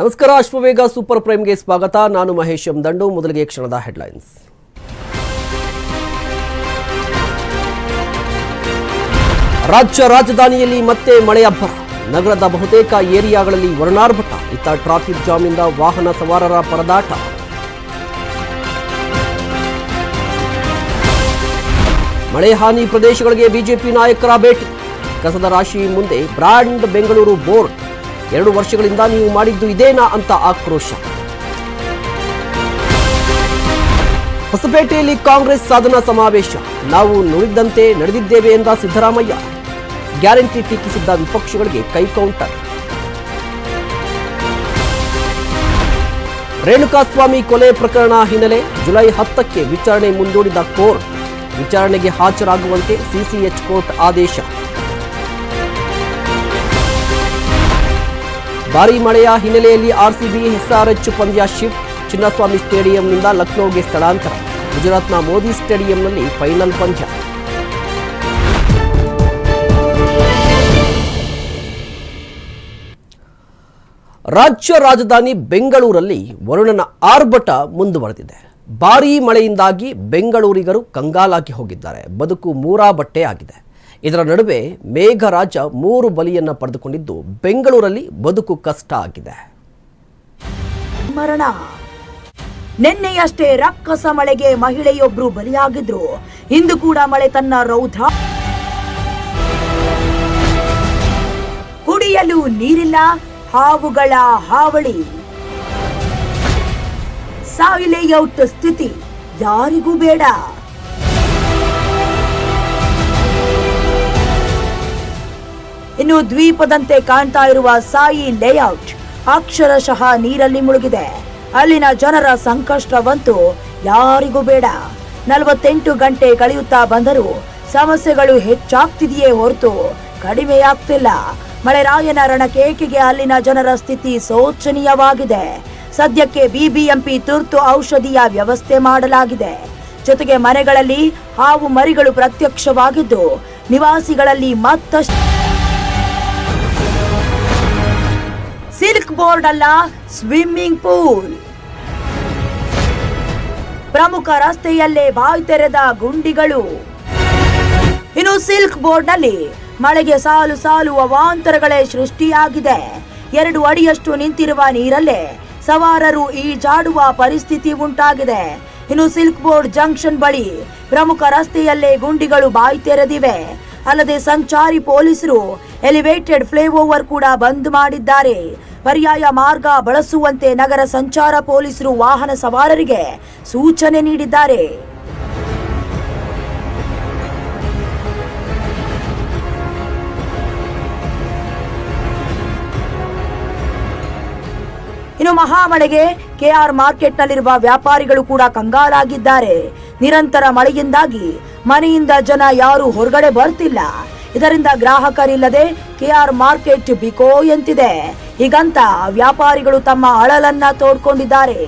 ನಮಸ್ಕಾರ ಅಶ್ವವೇಗ ಸೂಪರ್ ಪ್ರೈಮ್ಗೆ ಸ್ವಾಗತ. ನಾನು ಮಹೇಶ್ ಎಂ ದಂಡು ಮೊದಲಿಗೆ ಕ್ಷಣದ ಹೆಡ್ಲೈನ್ಸ್ ರಾಜ್ಯ ರಾಜಧಾನಿಯಲ್ಲಿ ಮತ್ತೆ ಮಳೆ ಅಬ್ಬರ ನಗರದ ಬಹುತೇಕ ಏರಿಯಾಗಳಲ್ಲಿ ವರ್ಣಾರ್ಭಟ. ಇತ್ತ ಟ್ರಾಫಿಕ್ ಜಾಮ್ನಿಂದ ವಾಹನ ಸವಾರರ ಪರದಾಟ. ಮಳೆ ಹಾನಿ ಪ್ರದೇಶಗಳಿಗೆ ಬಿಜೆಪಿ ನಾಯಕರ ಭೇಟಿ. ಕಸದ ರಾಶಿ ಮುಂದೆ ಬ್ರಾಂಡ್ ಬೆಂಗಳೂರು ಬೋರ್ಡ್. ಎರಡು ವರ್ಷಗಳಿಂದ ನೀವು ಮಾಡಿದ್ದು ಇದೇನಾ ಅಂತ ಆಕ್ರೋಶ. ಹೊಸಪೇಟೆಯಲ್ಲಿ ಕಾಂಗ್ರೆಸ್ ಸಾಧನಾ ಸಮಾವೇಶ. ನಾವು ನುಡಿದಂತೆ ನಡೆದಿದ್ದೇವೆ ಎಂದ ಸಿದ್ದರಾಮಯ್ಯ. ಗ್ಯಾರಂಟಿ ಟೀಕಿಸಿದ್ದ ವಿಪಕ್ಷಗಳಿಗೆ ಕೈ ಕೌಂಟರ್. ರೇಣುಕಾಸ್ವಾಮಿ ಕೊಲೆ ಪ್ರಕರಣ ಹಿನ್ನೆಲೆ ಜುಲೈ ಹತ್ತಕ್ಕೆ ವಿಚಾರಣೆ ಮುಂದೂಡಿದ ಕೋರ್ಟ್. ವಿಚಾರಣೆಗೆ ಹಾಜರಾಗುವಂತೆ ಸಿಸಿಎಚ್ ಕೋರ್ಟ್ ಆದೇಶ. ಭಾರೀ ಮಳೆಯ ಹಿನ್ನೆಲೆಯಲ್ಲಿ ಆರ್ಸಿಬಿ ಎಸ್ಆರ್ಎಚ್ ಪಂದ್ಯ ಶಿಫ್ಟ್, ಚಿನ್ನಸ್ವಾಮಿ ಸ್ಟೇಡಿಯಂನಿಂದ ಲಕ್ನೋಗೆ ಸ್ಥಳಾಂತರ. ಗುಜರಾತ್ನ ಮೋದಿ ಸ್ಟೇಡಿಯಂನಲ್ಲಿ ಫೈನಲ್ ಪಂದ್ಯ. ರಾಜ್ಯ ರಾಜಧಾನಿ ಬೆಂಗಳೂರಲ್ಲಿ ವರುಣನ ಆರ್ಭಟ ಮುಂದುವರೆದಿದೆ. ಭಾರೀ ಮಳೆಯಿಂದಾಗಿ ಬೆಂಗಳೂರಿಗರು ಕಂಗಾಲಾಗಿ ಹೋಗಿದ್ದಾರೆ. ಬದುಕು ಮೂರಾ ಬಟ್ಟೆ ಆಗಿದೆ ಇದರ ನಡುವೆ ಮೇಘರಾಜ ಮೂರು ಬಲಿಯನ್ನ ಪಡೆದುಕೊಂಡಿದ್ದು ಬೆಂಗಳೂರಲ್ಲಿ ಬದುಕು ಕಷ್ಟ ಆಗಿದೆ. ಮರಣ. ನಿನ್ನೆಯಷ್ಟೇ ರಕ್ಕಸ ಮಳೆಗೆ ಮಹಿಳೆಯೊಬ್ರು ಬಲಿಯಾಗಿದ್ರು. ಇಂದು ಕೂಡ ಮಳೆ ತನ್ನ ರೌದ್ರ. ಕುಡಿಯಲು ನೀರಿಲ್ಲ, ಹಾವುಗಳ ಹಾವಳಿ. ಸಾಯಿಲೆಯೌಟ್ ಸ್ಥಿತಿ ಯಾರಿಗೂ ಬೇಡ. ಇನ್ನು ದ್ವೀಪದಂತೆ ಕಾಣ್ತಾ ಇರುವ ಸಾಯಿ ಲೇಔಟ್ ಅಕ್ಷರಶಃ ನೀರಲ್ಲಿ ಮುಳುಗಿದೆ. ಅಲ್ಲಿನ ಜನರ ಸಂಕಷ್ಟವಂತೂ ಯಾರಿಗೂ ಬೇಡ. ನಲವತ್ತೆಂಟು ಗಂಟೆ ಕಳೆಯುತ್ತಾ ಬಂದರೂ ಸಮಸ್ಯೆಗಳು ಹೆಚ್ಚಾಗ್ತಿದೆಯೇ ಹೊರತು ಕಡಿಮೆಯಾಗ್ತಿಲ್ಲ. ಮಳೆರಾಯನ ರಣಕೇಕೆಗೆ ಅಲ್ಲಿನ ಜನರ ಸ್ಥಿತಿ ಶೋಚನೀಯವಾಗಿದೆ. ಸದ್ಯಕ್ಕೆ ಬಿಬಿಎಂಪಿ ತುರ್ತು ಔಷಧಿಯ ವ್ಯವಸ್ಥೆ ಮಾಡಲಾಗಿದೆ. ಜೊತೆಗೆ ಮನೆಗಳಲ್ಲಿ ಹಾವು ಮರಿಗಳು ಪ್ರತ್ಯಕ್ಷವಾಗಿದ್ದು ನಿವಾಸಿಗಳಲ್ಲಿ ಮತ್ತಷ್ಟು ಸಿಲ್ಕ್ ಬೋರ್ಡ್ ಅಲ್ಲ, ಸ್ವಿಮ್ಮಿಂಗ್ ಪೂಲ್. ಪ್ರಮುಖ ರಸ್ತೆಯಲ್ಲೇ ಬಾಯಿ ತೆರೆದ ಗುಂಡಿಗಳು. ಇನ್ನು ಸಿಲ್ಕ್ ಬೋರ್ಡ್ನಲ್ಲಿ ಮಳೆಗೆ ಸಾಲು ಸಾಲು ಅವಾಂತರಗಳೇ ಸೃಷ್ಟಿಯಾಗಿದೆ. ಎರಡು ಅಡಿಯಷ್ಟು ನಿಂತಿರುವ ನೀರಲ್ಲೇ ಸವಾರರು ಈಜಾಡುವ ಪರಿಸ್ಥಿತಿ ಉಂಟಾಗಿದೆ. ಇನ್ನು ಸಿಲ್ಕ್ ಬೋರ್ಡ್ ಜಂಕ್ಷನ್ ಬಳಿ ಪ್ರಮುಖ ರಸ್ತೆಯಲ್ಲೇ ಗುಂಡಿಗಳು ಬಾಯಿ ತೆರೆದಿವೆ. ಅಲ್ಲದೆ ಸಂಚಾರಿ ಪೊಲೀಸರು ಎಲಿವೇಟೆಡ್ ಫ್ಲೈಓವರ್ ಕೂಡ ಬಂದ್ ಮಾಡಿದ್ದಾರೆ. ಪರ್ಯಾಯ ಮಾರ್ಗ ಬಳಸುವಂತೆ ನಗರ ಸಂಚಾರ ಪೊಲೀಸರು ವಾಹನ ಸವಾರರಿಗೆ ಸೂಚನೆ ನೀಡಿದ್ದಾರೆ. ಇನ್ನು ಮಹಾಮಳೆಗೆ ಕೆಆರ್ ಮಾರ್ಕೆಟ್ನಲ್ಲಿರುವ ವ್ಯಾಪಾರಿಗಳು ಕೂಡ ಕಂಗಾಲಾಗಿದ್ದಾರೆ. ನಿರಂತರ ಮಳೆಯಿಂದಾಗಿ ಮನೆಯಿಂದ ಜನ ಯಾರು ಹೊರಗಡೆ ಬರ್ತಿಲ್ಲ. ಇದರಿಂದ ಗ್ರಾಹಕರಿಲ್ಲದೆ ಕೆಆರ್ ಮಾರ್ಕೆಟ್ ಬಿಕೋ ಎಂತಿದೆ. ಹೀಗಂತ ವ್ಯಾಪಾರಿಗಳು ತಮ್ಮ ಅಳಲನ್ನ ತೋಡ್ಕೊಂಡಿದ್ದಾರೆ.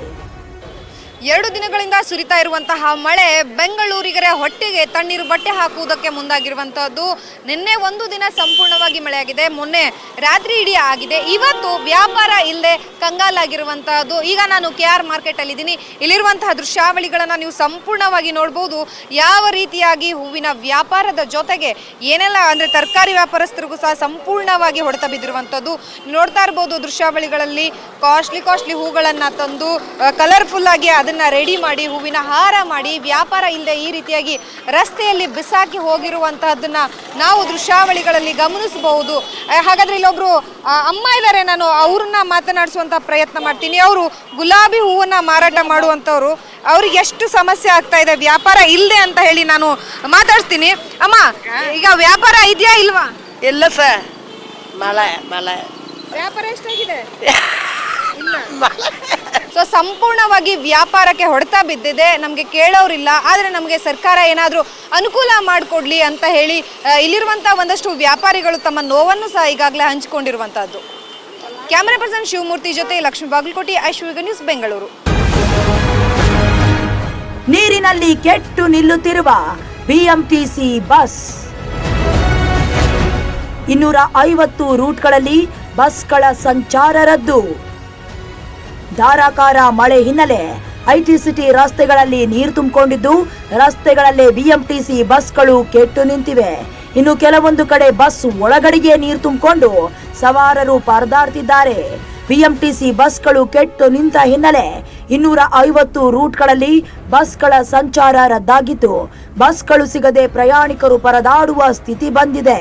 ಎರಡು ದಿನಗಳಿಂದ ಸುರಿತಾ ಇರುವಂತಹ ಮಳೆ ಬೆಂಗಳೂರಿಗರ ಹೊಟ್ಟೆಗೆ ತಣ್ಣೀರು ಬಟ್ಟೆ ಹಾಕುವುದಕ್ಕೆ ಮುಂದಾಗಿರುವಂತಹದ್ದು. ನಿನ್ನೆ ಒಂದು ದಿನ ಸಂಪೂರ್ಣವಾಗಿ ಮಳೆಯಾಗಿದೆ. ಮೊನ್ನೆ ರಾತ್ರಿ ಇಡೀ ಆಗಿದೆ. ಇವತ್ತು ವ್ಯಾಪಾರ ಇಲ್ಲದೆ ಕಂಗಾಲಾಗಿರುವಂತಹದ್ದು. ಈಗ ನಾನು ಕೆ ಆರ್ ಮಾರ್ಕೆಟಲ್ಲಿ ಇದ್ದೀನಿ. ಇಲ್ಲಿರುವಂತಹ ದೃಶ್ಯಾವಳಿಗಳನ್ನು ನೀವು ಸಂಪೂರ್ಣವಾಗಿ ನೋಡ್ಬೋದು. ಯಾವ ರೀತಿಯಾಗಿ ಹೂವಿನ ವ್ಯಾಪಾರದ ಜೊತೆಗೆ ಏನೆಲ್ಲ ಅಂದರೆ ತರಕಾರಿ ವ್ಯಾಪಾರಸ್ಥರಿಗೂ ಸಹ ಸಂಪೂರ್ಣವಾಗಿ ಹೊಡೆತ ಬಿದ್ದಿರುವಂಥದ್ದು ನೋಡ್ತಾ ಇರ್ಬೋದು ದೃಶ್ಯಾವಳಿಗಳಲ್ಲಿ ಕಾಸ್ಟ್ಲಿ ಕಾಸ್ಟ್ಲಿ ಹೂಗಳನ್ನು ತಂದು ಕಲರ್ಫುಲ್ ಆಗಿ ಅದನ್ನು ರೆಡಿ ಮಾಡಿ ಹೂವಿನ ಹಾರ ಮಾಡಿ ವ್ಯಾಪಾರ ಇಲ್ಲದೆ ಈ ರೀತಿಯಾಗಿ ರಸ್ತೆಯಲ್ಲಿ ಬಿಸಾಕಿ ಹೋಗಿರುವಂತಹದ್ದನ್ನ ನಾವು ದೃಶ್ಯಾವಳಿಗಳಲ್ಲಿ ಗಮನಿಸಬಹುದು. ಹಾಗಾದ್ರೆ ಇಲ್ಲೊಬ್ರು ಅಮ್ಮ ಇದ್ದಾರೆ ನಾನು ಅವ್ರನ್ನ ಮಾತನಾಡಿಸುವಂತ ಪ್ರಯತ್ನ ಮಾಡ್ತೀನಿ. ಅವರು ಗುಲಾಬಿ ಹೂವನ್ನ ಮಾರಾಟ ಮಾಡುವಂಥವ್ರು ಅವ್ರಿಗೆ ಎಷ್ಟು ಸಮಸ್ಯೆ ಆಗ್ತಾ ಇದೆ ವ್ಯಾಪಾರ ಇಲ್ಲದೆ ಅಂತ ಹೇಳಿ ನಾನು ಮಾತಾಡ್ತೀನಿ ಅಮ್ಮ ಈಗ ವ್ಯಾಪಾರ ಇದೆಯಾ ಇಲ್ವಾ? ಇಲ್ಲ ಸರ್. ಮಳೆ ಮಳೆ. ವ್ಯಾಪಾರ ಎಷ್ಟಾಗಿದೆ? ಸೊ ಸಂಪೂರ್ಣವಾಗಿ ವ್ಯಾಪಾರಕ್ಕೆ ಹೊಡೆತ ಬಿದ್ದಿದೆ. ನಮಗೆ ಕೇಳೋರಿಲ್ಲ. ಆದರೆ ನಮಗೆ ಸರ್ಕಾರ ಏನಾದರೂ ಅನುಕೂಲ ಮಾಡಿಕೊಡ್ಲಿ ಅಂತ ಹೇಳಿ ಇಲ್ಲಿರುವಂಥ ಒಂದಷ್ಟು ವ್ಯಾಪಾರಿಗಳು ತಮ್ಮ ನೋವನ್ನು ಸಹ ಈಗಾಗಲೇ ಹಂಚಿಕೊಂಡಿರುವಂಥದ್ದು ಕ್ಯಾಮರಾ ಪರ್ಸನ್ ಶಿವಮೂರ್ತಿ ಜೊತೆ ಲಕ್ಷ್ಮೀ ಬಾಗಲಕೋಟೆ, ಐಶ್ವರ್ಯ ನ್ಯೂಸ್, ಬೆಂಗಳೂರು. ನೀರಿನಲ್ಲಿ ಕೆಟ್ಟು ನಿಲ್ಲುತ್ತಿರುವ ಬಿಎಂಟಿಸಿ ಬಸ್. ಇನ್ನೂರ ಐವತ್ತು ರೂಟ್ಗಳಲ್ಲಿ ಬಸ್ಗಳ ಸಂಚಾರ ರದ್ದು. ಧಾರಾಕಾರ ಮಳೆ ಹಿನ್ನೆಲೆ. ಐಟಿ ಸಿಟಿ ರಸ್ತೆಗಳಲ್ಲಿ ನೀರು ತುಂಬಿಕೊಂಡಿದ್ದು, ರಸ್ತೆಗಳಲ್ಲೇ ಬಿಎಂಟಿಸಿ ಬಸ್ಗಳು ಕೆಟ್ಟು ನಿಂತಿವೆ. ಇನ್ನು ಕೆಲವೊಂದು ಕಡೆ ಬಸ್ ಒಳಗಡೆಗೆ ನೀರು ತುಂಬಿಕೊಂಡು ಸವಾರರು ಪರದಾಡ್ತಿದ್ದಾರೆ. ಬಿಎಂಟಿಸಿ ಬಸ್ಗಳು ಕೆಟ್ಟು ನಿಂತ ಹಿನ್ನೆಲೆ ಇನ್ನೂರ ಐವತ್ತು ರೂಟ್ಗಳಲ್ಲಿ ಬಸ್ಗಳ ಸಂಚಾರ ರದ್ದಾಗಿದ್ದು ಬಸ್ಗಳು ಸಿಗದೆ ಪ್ರಯಾಣಿಕರು ಪರದಾಡುವ ಸ್ಥಿತಿ ಬಂದಿದೆ.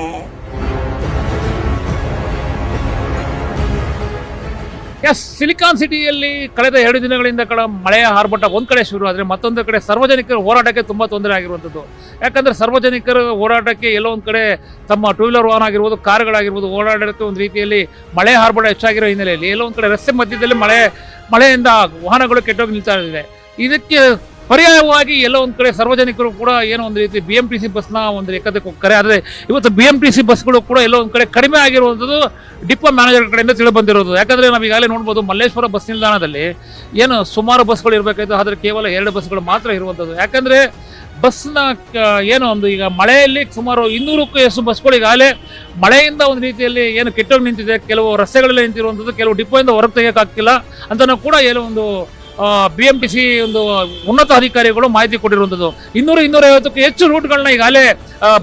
ಎಸ್ ಸಿಲಿಕಾನ್ ಸಿಟಿಯಲ್ಲಿ ಕಳೆದ ಎರಡು ದಿನಗಳಿಂದ ಕಡ ಮಳೆಯ ಆರ್ಭಟ ಒಂದು ಕಡೆ ಶುರು ಆದರೆ ಮತ್ತೊಂದು ಕಡೆ ಸಾರ್ವಜನಿಕರ ಹೋರಾಟಕ್ಕೆ ತುಂಬ ತೊಂದರೆ ಆಗಿರುವಂಥದ್ದು. ಯಾಕಂದರೆ ಸಾರ್ವಜನಿಕರ ಹೋರಾಟಕ್ಕೆ ಎಲ್ಲೋ ಒಂದು ಕಡೆ ತಮ್ಮ ಟೂ ವೀಲರ್ ವಾಹನ ಆಗಿರ್ಬೋದು, ಕಾರ್ಗಳಾಗಿರ್ಬೋದು ಓಡಾಡೋಕ್ಕೆ ಒಂದು ರೀತಿಯಲ್ಲಿ ಮಳೆ ಆರ್ಭಟ ಹೆಚ್ಚಾಗಿರೋ ಹಿನ್ನೆಲೆಯಲ್ಲಿ ಎಲ್ಲೋ ಒಂದು ಕಡೆ ರಸ್ತೆ ಮಧ್ಯದಲ್ಲಿ ಮಳೆ, ಮಳೆಯಿಂದ ವಾಹನಗಳು ಕೆಟ್ಟೋಗಿ ನಿಲ್ತಾ ಇದೆ ಇದಕ್ಕೆ ಪರ್ಯಾಯವಾಗಿ ಎಲ್ಲೋ ಒಂದು ಕಡೆ ಸಾರ್ವಜನಿಕರು ಕೂಡ ಏನೋ ಒಂದು ರೀತಿ ಬಿ ಎಂ ಟಿ ಸಿ ಬಸ್ನ ಒಂದು ಏಕತೆ ಹೋಗ್ತಾರೆ ಆದರೆ ಇವತ್ತು ಬಿ ಎಂ ಟಿ ಸಿ ಬಸ್ಗಳು ಕೂಡ ಎಲ್ಲೋ ಒಂದು ಕಡೆ ಕಡಿಮೆ ಆಗಿರುವಂಥದ್ದು ಡಿಪೋ ಮ್ಯಾನೇಜರ್ ಕಡೆಯಿಂದ ತಿಳಿಬಂದಿರೋದು ಬಂದಿರೋದು. ಯಾಕಂದ್ರೆ ನಾವು ಈಗಾಗಲೇ ನೋಡ್ಬೋದು ಮಲ್ಲೇಶ್ವರ ಬಸ್ ನಿಲ್ದಾಣದಲ್ಲಿ ಏನು ಸುಮಾರು ಬಸ್ಗಳು ಇರಬೇಕಾಯ್ತು. ಆದರೆ ಕೇವಲ ಎರಡು ಬಸ್ಗಳು ಮಾತ್ರ ಇರುವಂಥದ್ದು. ಯಾಕಂದರೆ ಬಸ್ನ ಏನು ಒಂದು ಈಗ ಮಳೆಯಲ್ಲಿ ಸುಮಾರು ಇನ್ನೂರಕ್ಕೂ ಹೆಚ್ಚು ಬಸ್ಗಳು ಈಗಾಗಲೇ ಮಳೆಯಿಂದ ಒಂದು ರೀತಿಯಲ್ಲಿ ಏನು ಕೆಟ್ಟೋಗಿ ನಿಂತಿದೆ. ಕೆಲವು ರಸ್ತೆಗಳಲ್ಲಿ ನಿಂತಿರುವಂಥದ್ದು, ಕೆಲವು ಡಿಪೋಯಿಂದ ಹೊರಗೆ ತೆಗೆಯೋಕ್ಕಾಗ್ತಿಲ್ಲ ಅಂತಲೂ ಕೂಡ ಏನೋ ಒಂದು ಬಿ ಎಂ ಟಿ ಸಿ ಒಂದು ಉನ್ನತ ಅಧಿಕಾರಿಗಳು ಮಾಹಿತಿ ಕೊಟ್ಟಿರುವಂಥದ್ದು. ಇನ್ನೂರು ಇನ್ನೂರೈವತ್ತಕ್ಕೂ ಹೆಚ್ಚು ರೂಟ್ಗಳನ್ನ ಈಗಾಗಲೇ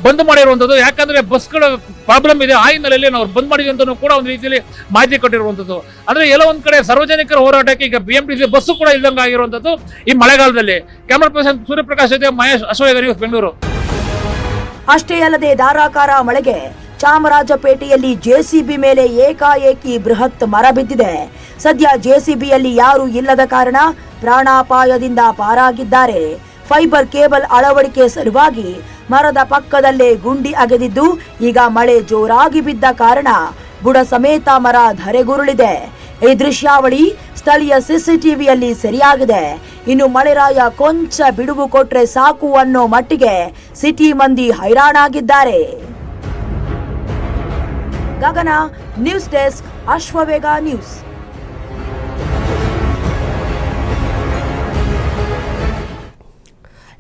ಬಂದ್ ಮಾಡಿರುವಂಥದ್ದು. ಯಾಕಂದ್ರೆ ಬಸ್ಗಳ ಪ್ರಾಬ್ಲಮ್ ಇದೆ. ಆ ಹಿನ್ನೆಲೆಯಲ್ಲಿ ನಾವು ಬಂದ್ ಮಾಡಿದ್ವಿ ಅಂತಲೂ ಕೂಡ ಒಂದು ರೀತಿಯಲ್ಲಿ ಮಾಹಿತಿ ಕೊಟ್ಟಿರುವಂಥದ್ದು. ಅಂದ್ರೆ ಎಲ್ಲೋ ಒಂದ್ ಕಡೆ ಸಾರ್ವಜನಿಕರ ಹೋರಾಟಕ್ಕೆ ಈಗ B M T C bus ಕೂಡ ಇಲ್ದಂಗೆ ಆಗಿರುವಂಥದ್ದು ಈ ಮಳೆಗಾಲದಲ್ಲಿ. ಕ್ಯಾಮರಾ ಪರ್ಸನ್ ಸೂರ್ಯಪ್ರಕಾಶ್ ಜೊತೆ ಮಹೇಶ್ ಅಶೋಕ ಬೆಂಗಳೂರು. ಅಷ್ಟೇ ಅಲ್ಲದೆ ಧಾರಾಕಾರ ಮಳೆಗೆ ಚಾಮರಾಜಪೇಟೆಯಲ್ಲಿ ಜೆಸಿಬಿ ಮೇಲೆ ಏಕಾಏಕಿ ಬೃಹತ್ ಮರ ಬಿದ್ದಿದೆ. ಸದ್ಯ ಜೆಸಿಬಿಯಲ್ಲಿ ಯಾರೂ ಇಲ್ಲದ ಕಾರಣ ಪ್ರಾಣಾಪಾಯದಿಂದ ಪಾರಾಗಿದ್ದಾರೆ. ಫೈಬರ್ ಕೇಬಲ್ ಅಳವಡಿಕೆ ಸಲುವಾಗಿ ಮರದ ಪಕ್ಕದಲ್ಲೇ ಗುಂಡಿ ಅಗೆದಿದ್ದು, ಈಗ ಮಳೆ ಜೋರಾಗಿ ಬಿದ್ದ ಕಾರಣ ಬುಡ ಸಮೇತ ಮರ ಧರೆಗುರುಳಿದೆ. ಈ ದೃಶ್ಯಾವಳಿ ಸ್ಥಳೀಯ ಸಿಸಿಟಿವಿಯಲ್ಲಿ ಸೆರೆಯಾಗಿದೆ. ಇನ್ನು ಮಳೆರಾಯ ಕೊಂಚ ಬಿಡುವು ಕೊಟ್ರೆ ಸಾಕು ಅನ್ನೋ ಮಟ್ಟಿಗೆ ಸಿಟಿ ಮಂದಿ ಹೈರಾಣಾಗಿದ್ದಾರೆ. Gagana news desk, Ashwavega news.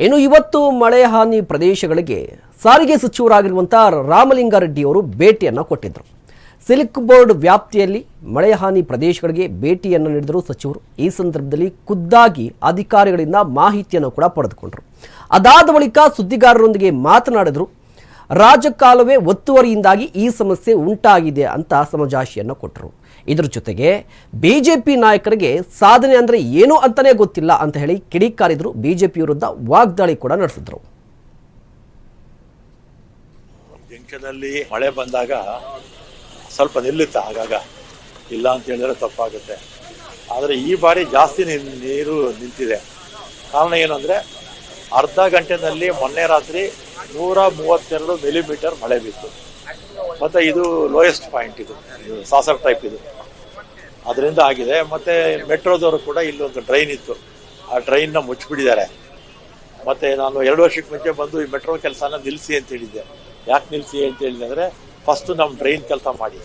ಇನ್ನು ಇವತ್ತು ಮಳೆ ಹಾನಿ ಪ್ರದೇಶಗಳಿಗೆ ಸಾರಿಗೆ ಸಚಿವರಾಗಿರುವಂಥ ರಾಮಲಿಂಗಾರೆಡ್ಡಿಯವರು ಭೇಟಿಯನ್ನು ಕೊಟ್ಟಿದ್ದರು ಸಿಲ್ಕ್ ಬೋರ್ಡ್ ವ್ಯಾಪ್ತಿಯಲ್ಲಿ ಮಳೆ ಹಾನಿ ಪ್ರದೇಶಗಳಿಗೆ ಭೇಟಿಯನ್ನು ನೀಡಿದರು ಸಚಿವರು. ಈ ಸಂದರ್ಭದಲ್ಲಿ ಖುದ್ದಾಗಿ ಅಧಿಕಾರಿಗಳಿಂದ ಮಾಹಿತಿಯನ್ನು ಕೂಡ ಪಡೆದುಕೊಂಡರು. ಅದಾದ ಬಳಿಕ ಸುದ್ದಿಗಾರರೊಂದಿಗೆ ಮಾತನಾಡಿದರು, ರಾಜಕಾಲುವೆ ಒತ್ತುವರಿಯಿಂದಾಗಿ ಈ ಸಮಸ್ಯೆ ಉಂಟಾಗಿದೆ ಅಂತ ಸಮಜಾಶಿಯನ್ನು ಕೊಟ್ಟರು. ಇದ್ರ ಜೊತೆಗೆ ಬಿಜೆಪಿ ನಾಯಕರಿಗೆ ಸಾಧನೆ ಅಂದರೆ ಏನು ಅಂತಲೇ ಗೊತ್ತಿಲ್ಲ ಅಂತ ಹೇಳಿ ಕಿಡಿಕಾರಿದ್ರು ಬಿಜೆಪಿ ವಿರುದ್ಧ ವಾಗ್ದಾಳಿ ಕೂಡ ನಡೆಸಿದ್ರು. ಜಂಕ್ಷನಲ್ಲಿ ಮಳೆ ಬಂದಾಗ ಸ್ವಲ್ಪ ನಿಲ್ಲುತ್ತೆ ಆಗಾಗ. ಇಲ್ಲ ಅಂತ ಹೇಳಿದ್ರೆ ತಪ್ಪಾಗುತ್ತೆ. ಆದರೆ ಈ ಬಾರಿ ಜಾಸ್ತಿ ನೀರು ನಿಂತಿದೆ. ಕಾರಣ ಏನು ಅಂದರೆ ಅರ್ಧ ಗಂಟೆನಲ್ಲಿ ಮೊನ್ನೆ ರಾತ್ರಿ ನೂರ ಮೂವತ್ತೆರಡು ಮಿಲಿಮೀಟರ್ ಮಳೆ ಬಿತ್ತು. ಮತ್ತು ಇದು ಲೋಯೆಸ್ಟ್ ಪಾಯಿಂಟ್ ಇದು, ಸಾಸರ್ ಟೈಪ್ ಇದು. ಅದರಿಂದ ಆಗಿದೆ. ಮತ್ತು ಮೆಟ್ರೋದವರು ಕೂಡ ಇಲ್ಲೊಂದು ಡ್ರೈನ್ ಇತ್ತು. ಆ ಡ್ರೈನ್ನ ಮುಚ್ಚಿಬಿಟ್ಟಿದ್ದಾರೆ. ಮತ್ತೆ ನಾನು ಎರಡು ವರ್ಷಕ್ಕೆ ಮುಂಚೆ ಬಂದು ಈ ಮೆಟ್ರೋ ಕೆಲಸನ ನಿಲ್ಲಿಸಿ ಅಂತ ಹೇಳಿದ್ದೆ. ಯಾಕೆ ನಿಲ್ಲಿಸಿ ಅಂತ ಹೇಳಿದೆ ಅಂದರೆ ಫಸ್ಟು ನಮ್ಮ ಟ್ರೈನ್ ಕೆಲಸ ಮಾಡಿ.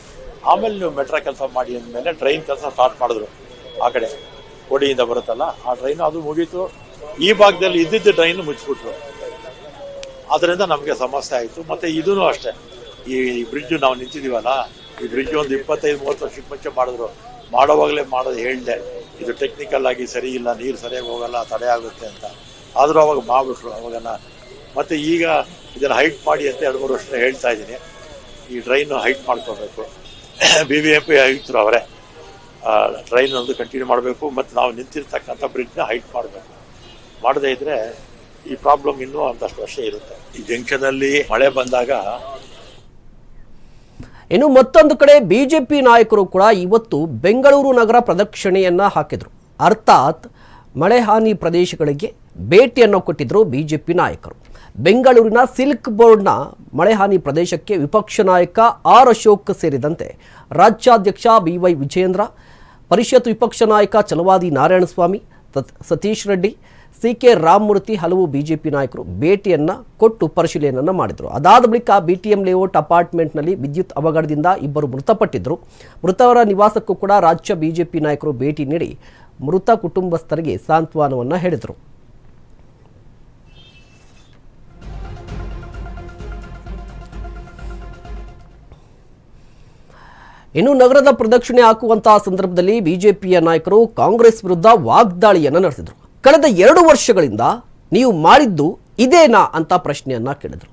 ಆಮೇಲೆ ನೀವು ಮೆಟ್ರೋ ಕೆಲಸ ಮಾಡಿ ಅಂದಮೇಲೆ ಟ್ರೈನ್ ಕೆಲಸ ಸ್ಟಾರ್ಟ್ ಮಾಡಿದ್ರು ಆ ಕಡೆ. ಕೋಡಿಯಿಂದ ಬರುತ್ತಲ್ಲ, ಆ ಟ್ರೈನ್ ಅದು ಮುಗೀತು. ಈ ಭಾಗದಲ್ಲಿ ಇದ್ದಿದ್ದ ಟ್ರೈನ್ ಮುಚ್ಚಿಬಿಟ್ರು. ಅದರಿಂದ ನಮಗೆ ಸಮಸ್ಯೆ ಆಯಿತು. ಮತ್ತು ಇದೂ ಅಷ್ಟೇ. ಈ ಬ್ರಿಡ್ಜು ನಾವು ನಿಂತಿದ್ದೀವಲ್ಲ, ಈ ಬ್ರಿಡ್ಜ್ ಒಂದು ಇಪ್ಪತ್ತೈದು, ಮೂವತ್ತು ವರ್ಷಕ್ಕೆ ಮುಂಚೆ ಮಾಡಿದ್ರು. ಮಾಡೋವಾಗಲೇ ಮಾಡೋದು ಹೇಳಿದೆ, ಇದು ಟೆಕ್ನಿಕಲ್ ಆಗಿ ಸರಿ ಇಲ್ಲ, ನೀರು ಸರಿಯಾಗಿ ಹೋಗಲ್ಲ, ತಡೆ ಆಗುತ್ತೆ ಅಂತ. ಆದರೂ ಅವಾಗ ಮಾಡಿಬಿಟ್ರು ಅವಾಗ ನಾ ಮತ್ತು ಈಗ ಇದನ್ನು ಹೈಟ್ ಮಾಡಿ ಅಂತ ಎರಡು ಮೂರು ವರ್ಷ ಹೇಳ್ತಾ ಇದ್ದೀನಿ. ಈ ಡ್ರೈನು ಹೈಟ್ ಮಾಡ್ಕೋಬೇಕು. ಬಿ ಬಿ ಎಂ ಪಿ ಆಯುಕ್ತರು ಅವರೇ. ಟ್ರೈನ್ ಒಂದು ಕಂಟಿನ್ಯೂ ಮಾಡಬೇಕು ಮತ್ತು ನಾವು ನಿಂತಿರ್ತಕ್ಕಂಥ ಬ್ರಿಡ್ಜ್ನ ಹೈಟ್ ಮಾಡಬೇಕು. ಮಾಡದೇ ಇದ್ದರೆ ಈ ಪ್ರಾಬ್ಲಮ್ ಇನ್ನೂ ಒಂದಷ್ಟು ವರ್ಷ ಇರುತ್ತೆ. ಈ ಜಂಕ್ಷನಲ್ಲಿ ಮಳೆ ಬಂದಾಗ ಇನ್ನು ಮತ್ತೊಂದು ಕಡೆ ಬಿಜೆಪಿ ನಾಯಕರು ಕೂಡ ಇವತ್ತು ಬೆಂಗಳೂರು ನಗರ ಪ್ರದಕ್ಷಿಣೆಯನ್ನ ಹಾಕಿದ್ರು. ಅರ್ಥಾತ್ ಮಳೆ ಹಾನಿ ಪ್ರದೇಶಗಳಿಗೆ ಭೇಟಿಯನ್ನು ಕೊಟ್ಟಿದ್ರು ಬಿಜೆಪಿ ನಾಯಕರು. ಬೆಂಗಳೂರಿನ ಸಿಲ್ಕ್ ಬೋರ್ಡ್ನ ಮಳೆಹಾನಿ ಪ್ರದೇಶಕ್ಕೆ ವಿಪಕ್ಷ ನಾಯಕ ಆರ್ ಅಶೋಕ್ ಸೇರಿದಂತೆ ರಾಜ್ಯಾಧ್ಯಕ್ಷ ಬಿ ವೈ ವಿಜಯೇಂದ್ರ ಪರಿಷತ್ ವಿಪಕ್ಷ ನಾಯಕ ಚಲವಾದಿ ನಾರಾಯಣಸ್ವಾಮಿ ಸತೀಶ್ ರೆಡ್ಡಿ ಸಿ ಕೆ ರಾಮಮೂರ್ತಿ ಹಲವು ಬಿಜೆಪಿ ನಾಯಕರು ಭೇಟಿಯನ್ನ ಕೊಟ್ಟು ಪರಿಶೀಲನೆಯನ್ನ ಮಾಡಿದರು. ಅದಾದ ಬಳಿಕ ಬಿಟಿಎಂ ಲೇಔಟ್ ಅಪಾರ್ಟ್ಮೆಂಟ್ನಲ್ಲಿ ವಿದ್ಯುತ್ ಅವಘಡದಿಂದ ಇಬ್ಬರು ಮೃತಪಟ್ಟಿದ್ದರು ಮೃತವರ ನಿವಾಸಕ್ಕೂ ಕೂಡ ರಾಜ್ಯ ಬಿಜೆಪಿ ನಾಯಕರು ಭೇಟಿ ನೀಡಿ ಮೃತ ಕುಟುಂಬಸ್ಥರಿಗೆ ಸಾಂತ್ವನವನ್ನು ಹೇಳಿದರು. ಇನ್ನು ನಗರದ ಪ್ರದಕ್ಷಿಣೆ ಹಾಕುವಂತಹ ಸಂದರ್ಭದಲ್ಲಿ ಬಿಜೆಪಿಯ ನಾಯಕರು ಕಾಂಗ್ರೆಸ್ ವಿರುದ್ಧ ವಾಗ್ದಾಳಿಯನ್ನು ನಡೆಸಿದರು. ಕಳೆದ ಎರಡು ವರ್ಷಗಳಿಂದ ನೀವು ಮಾಡಿದ್ದು ಇದೇನಾ ಅಂತ ಪ್ರಶ್ನೆಯನ್ನು ಕೇಳಿದರು.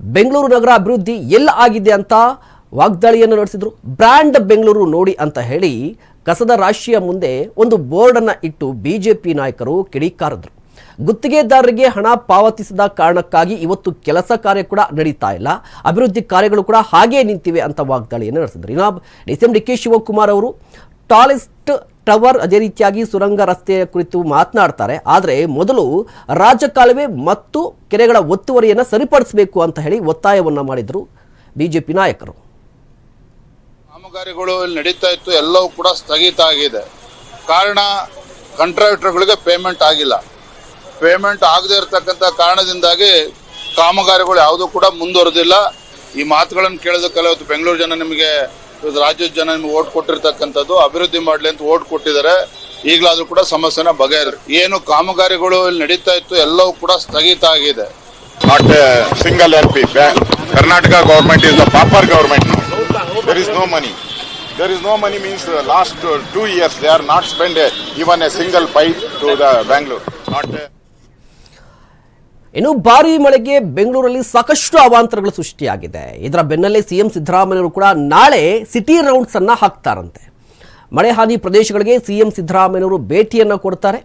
ಬೆಂಗಳೂರು ನಗರ ಅಭಿವೃದ್ಧಿ ಎಲ್ಲ ಆಗಿದೆ ಅಂತ ವಾಗ್ದಾಳಿಯನ್ನು ನಡೆಸಿದ್ರು. ಬ್ರ್ಯಾಂಡ್ ಬೆಂಗಳೂರು ನೋಡಿ ಅಂತ ಹೇಳಿ ಕಸದ ರಾಶಿಯ ಮುಂದೆ ಒಂದು ಬೋರ್ಡನ್ನು ಇಟ್ಟು ಬಿ ಜೆ ಪಿ ನಾಯಕರು ಕಿಡಿಕಾರದರು. ಗುತ್ತಿಗೆದಾರರಿಗೆ ಹಣ ಪಾವತಿಸದ ಕಾರಣಕ್ಕಾಗಿ ಇವತ್ತು ಕೆಲಸ ಕಾರ್ಯ ಕೂಡ ನಡೀತಾ ಇಲ್ಲ. ಅಭಿವೃದ್ಧಿ ಕಾರ್ಯಗಳು ಕೂಡ ಹಾಗೇ ನಿಂತಿವೆ ಅಂತ ವಾಗ್ದಾಳಿಯನ್ನು ನಡೆಸಿದ್ರು. ಇನ್ನು D C M D K Shivakumar ಅವರು ಟಾಲೆಸ್ಟ್ ಟವರ್ ಅದೇ ರೀತಿಯಾಗಿ ಸುರಂಗ ರಸ್ತೆಯ ಕುರಿತು ಮಾತನಾಡ್ತಾರೆ. ಆದರೆ ಮೊದಲು ರಾಜಕಾಲುವೆ ಮತ್ತು ಕೆರೆಗಳ ಒತ್ತುವರಿಯನ್ನು ಸರಿಪಡಿಸಬೇಕು ಅಂತ ಹೇಳಿ ಒತ್ತಾಯವನ್ನು ಮಾಡಿದರು ಬಿಜೆಪಿ ನಾಯಕರು. ಕಾಮಗಾರಿಗಳು ನಡೀತಾ ಇತ್ತು, ಎಲ್ಲವೂ ಕೂಡ ಸ್ಥಗಿತ ಆಗಿದೆ. ಕಾರಣ ಕಾಂಟ್ರಾಕ್ಟರ್ಗಳಿಗೆ ಪೇಮೆಂಟ್ ಆಗಿಲ್ಲ. ಪೇಮೆಂಟ್ ಆಗದೇ ಇರತಕ್ಕಂಥ ಕಾರಣದಿಂದಾಗಿ ಕಾಮಗಾರಿಗಳು ಯಾವುದೂ ಕೂಡ ಮುಂದುವರೆದಿಲ್ಲ. ಈ ಮಾತುಗಳನ್ನು ಕೇಳೋದಕ್ಕೆಲ್ಲ ಇವತ್ತು ಬೆಂಗಳೂರು ಜನ ನಿಮಗೆ ಇವತ್ತು ರಾಜ್ಯದ ಜನ ನಿಮ್ಗೆ ಓಟ್ ಕೊಟ್ಟಿರ್ತಕ್ಕಂಥದ್ದು ಅಭಿವೃದ್ಧಿ ಮಾಡಲಿ ಅಂತ ಓಟ್ ಕೊಟ್ಟಿದ್ದಾರೆ ಈಗಲಾದರೂ ಕೂಡ ಸಮಸ್ಯೆನ ಬಗೆಹರಿ ಏನು ಕಾಮಗಾರಿಗಳು ಇಲ್ಲಿ ನಡೀತಾ ಇತ್ತು ಎಲ್ಲವೂ ಕೂಡ ಸ್ಥಗಿತ ಆಗಿದೆ not single L P Karnataka government is is the government government is no money. There is no money means uh, last uh, two years they are not spent uh, even the Bangalore. Not a ಇನ್ನು ಭಾರಿ ಮಳೆಗೆ ಬೆಂಗಳೂರಲ್ಲಿ ಸಾಕಷ್ಟು ಅವಾಂತರಗಳು ಸೃಷ್ಟಿಯಾಗಿದೆ. ಇದರ ಬೆನ್ನಲ್ಲೇ CM ಸಿದ್ದರಾಮಯ್ಯವರು ಕೂಡ ನಾಳೆ ಸಿಟಿ ರೌಂಡ್ಸ್ ಅನ್ನ ಹಾಕ್ತಾರಂತೆ. ಮಳೆ ಹಾನಿ ಪ್ರದೇಶಗಳಿಗೆ ಸಿಎಂ ಸಿದ್ದರಾಮಯ್ಯವರು ಭೇಟಿಯನ್ನು ಕೊಡ್ತಾರೆ.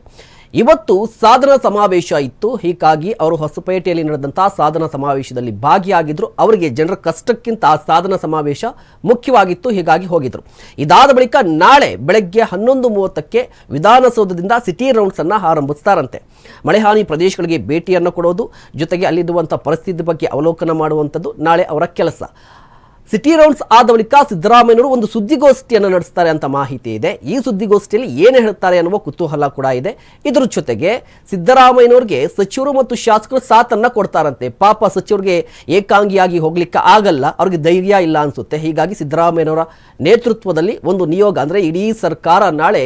ಇವತ್ತು ಸಾಧನ ಸಮಾವೇಶ ಇತ್ತು. ಹೀಗಾಗಿ ಅವರು ಹೊಸಪೇಟೆಯಲ್ಲಿ ನಡೆದಂತಹ ಸಾಧನ ಸಮಾವೇಶದಲ್ಲಿ ಭಾಗಿಯಾಗಿದ್ರು. ಅವರಿಗೆ ಜನರ ಕಷ್ಟಕ್ಕಿಂತ ಆ ಸಾಧನ ಸಮಾವೇಶ ಮುಖ್ಯವಾಗಿತ್ತು. ಹೀಗಾಗಿ ಹೋಗಿದ್ರು. ಇದಾದ ಬಳಿಕ ನಾಳೆ ಬೆಳಗ್ಗೆ ಹನ್ನೊಂದು ಮೂವತ್ತಕ್ಕೆ ವಿಧಾನಸೌಧದಿಂದ ಸಿಟಿ ರೌಂಡ್ಸ್ ಅನ್ನ ಆರಂಭಿಸ್ತಾರಂತೆ. ಮಳೆಹಾನಿ ಪ್ರದೇಶಗಳಿಗೆ ಭೇಟಿಯನ್ನು ಕೊಡೋದು, ಜೊತೆಗೆ ಅಲ್ಲಿರುವಂಥ ಪರಿಸ್ಥಿತಿ ಬಗ್ಗೆ ಅವಲೋಕನ ಮಾಡುವಂಥದ್ದು ನಾಳೆ ಅವರ ಕೆಲಸ. ಸಿಟಿ ರೌಂಡ್ಸ್ ಆದ ಬಳಿಕ ಸಿದ್ದರಾಮಯ್ಯನವರು ಒಂದು ಸುದ್ದಿಗೋಷ್ಠಿಯನ್ನು ನಡೆಸ್ತಾರೆ ಅಂತ ಮಾಹಿತಿ ಇದೆ. ಈ ಸುದ್ದಿಗೋಷ್ಠಿಯಲ್ಲಿ ಏನು ಹೇಳ್ತಾರೆ ಅನ್ನುವ ಕುತೂಹಲ ಕೂಡ ಇದೆ. ಇದರ ಜೊತೆಗೆ ಸಿದ್ದರಾಮಯ್ಯನವ್ರಿಗೆ ಸಚಿವರು ಮತ್ತು ಶಾಸಕರು ಸಾಥನ್ನು ಕೊಡ್ತಾರಂತೆ. ಪಾಪ ಸಚಿವರಿಗೆ ಏಕಾಂಗಿಯಾಗಿ ಹೋಗ್ಲಿಕ್ಕೆ ಆಗಲ್ಲ. ಅವ್ರಿಗೆ ಧೈರ್ಯ ಇಲ್ಲ ಅನ್ಸುತ್ತೆ. ಹೀಗಾಗಿ ಸಿದ್ದರಾಮಯ್ಯನವರ ನೇತೃತ್ವದಲ್ಲಿ ಒಂದು ನಿಯೋಗ ಅಂದರೆ ಇಡೀ ಸರ್ಕಾರ ನಾಳೆ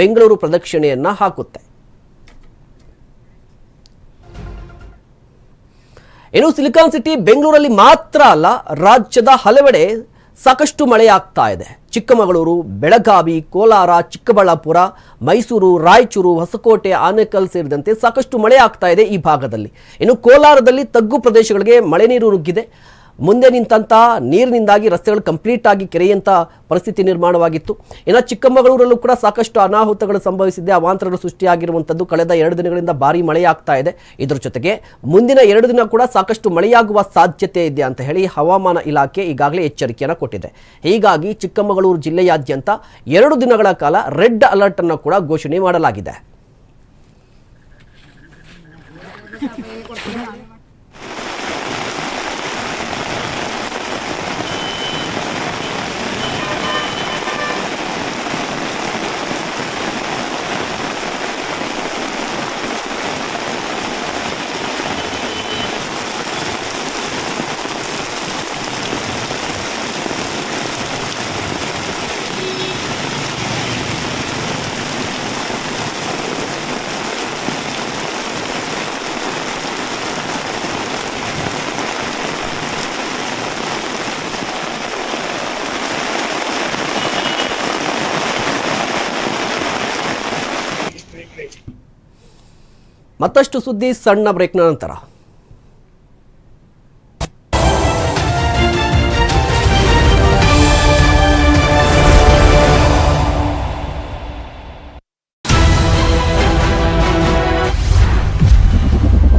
ಬೆಂಗಳೂರು ಪ್ರದಕ್ಷಿಣೆಯನ್ನ ಹಾಕುತ್ತೆ. ಇನ್ನು ಸಿಲಿಕಾನ್ ಸಿಟಿ ಬೆಂಗಳೂರಲ್ಲಿ ಮಾತ್ರ ಅಲ್ಲ, ರಾಜ್ಯದ ಹಲವೆಡೆ ಸಾಕಷ್ಟು ಮಳೆಯಾಗ್ತಾ ಇದೆ. ಚಿಕ್ಕಮಗಳೂರು, ಬೆಳಗಾವಿ, ಕೋಲಾರ, ಚಿಕ್ಕಬಳ್ಳಾಪುರ, ಮೈಸೂರು, ರಾಯಚೂರು, ಹೊಸಕೋಟೆ, ಆನೇಕಲ್ ಸೇರಿದಂತೆ ಸಾಕಷ್ಟು ಮಳೆ ಆಗ್ತಾ ಇದೆ ಈ ಭಾಗದಲ್ಲಿ. ಇನ್ನು ಕೋಲಾರದಲ್ಲಿ ತಗ್ಗು ಪ್ರದೇಶಗಳಿಗೆ ಮಳೆ ನೀರು ನುಗ್ಗಿದೆ. ಮುಂದೆ ನಿಂತಹ ನೀರಿನಿಂದಾಗಿ ರಸ್ತೆಗಳು ಕಂಪ್ಲೀಟ್ ಆಗಿ ಕೆರೆಯಂತ ಪರಿಸ್ಥಿತಿ ನಿರ್ಮಾಣವಾಗಿತ್ತು. ಇನ್ನು ಚಿಕ್ಕಮಗಳೂರಲ್ಲೂ ಕೂಡ ಸಾಕಷ್ಟು ಅನಾಹುತಗಳು ಸಂಭವಿಸಿದೆ. ಅವಾಂತರಗಳು ಸೃಷ್ಟಿಯಾಗಿರುವಂಥದ್ದು ಕಳೆದ ಎರಡು ದಿನಗಳಿಂದ ಭಾರಿ ಮಳೆಯಾಗ್ತಾ ಇದೆ. ಇದರ ಜೊತೆಗೆ ಮುಂದಿನ ಎರಡು ದಿನ ಕೂಡ ಸಾಕಷ್ಟು ಮಳೆಯಾಗುವ ಸಾಧ್ಯತೆ ಇದೆ ಅಂತ ಹೇಳಿ ಹವಾಮಾನ ಇಲಾಖೆ ಈಗಾಗಲೇ ಎಚ್ಚರಿಕೆಯನ್ನು ಕೊಟ್ಟಿದೆ. ಹೀಗಾಗಿ ಚಿಕ್ಕಮಗಳೂರು ಜಿಲ್ಲೆಯಾದ್ಯಂತ ಎರಡು ದಿನಗಳ ಕಾಲ ರೆಡ್ ಅಲರ್ಟ್ ಅನ್ನು ಕೂಡ ಘೋಷಣೆ ಮಾಡಲಾಗಿದೆ. ಮತ್ತಷ್ಟು ಸುದ್ದಿ ಸಣ್ಣ ಬ್ರೇಕ್ನ ನಂತರ.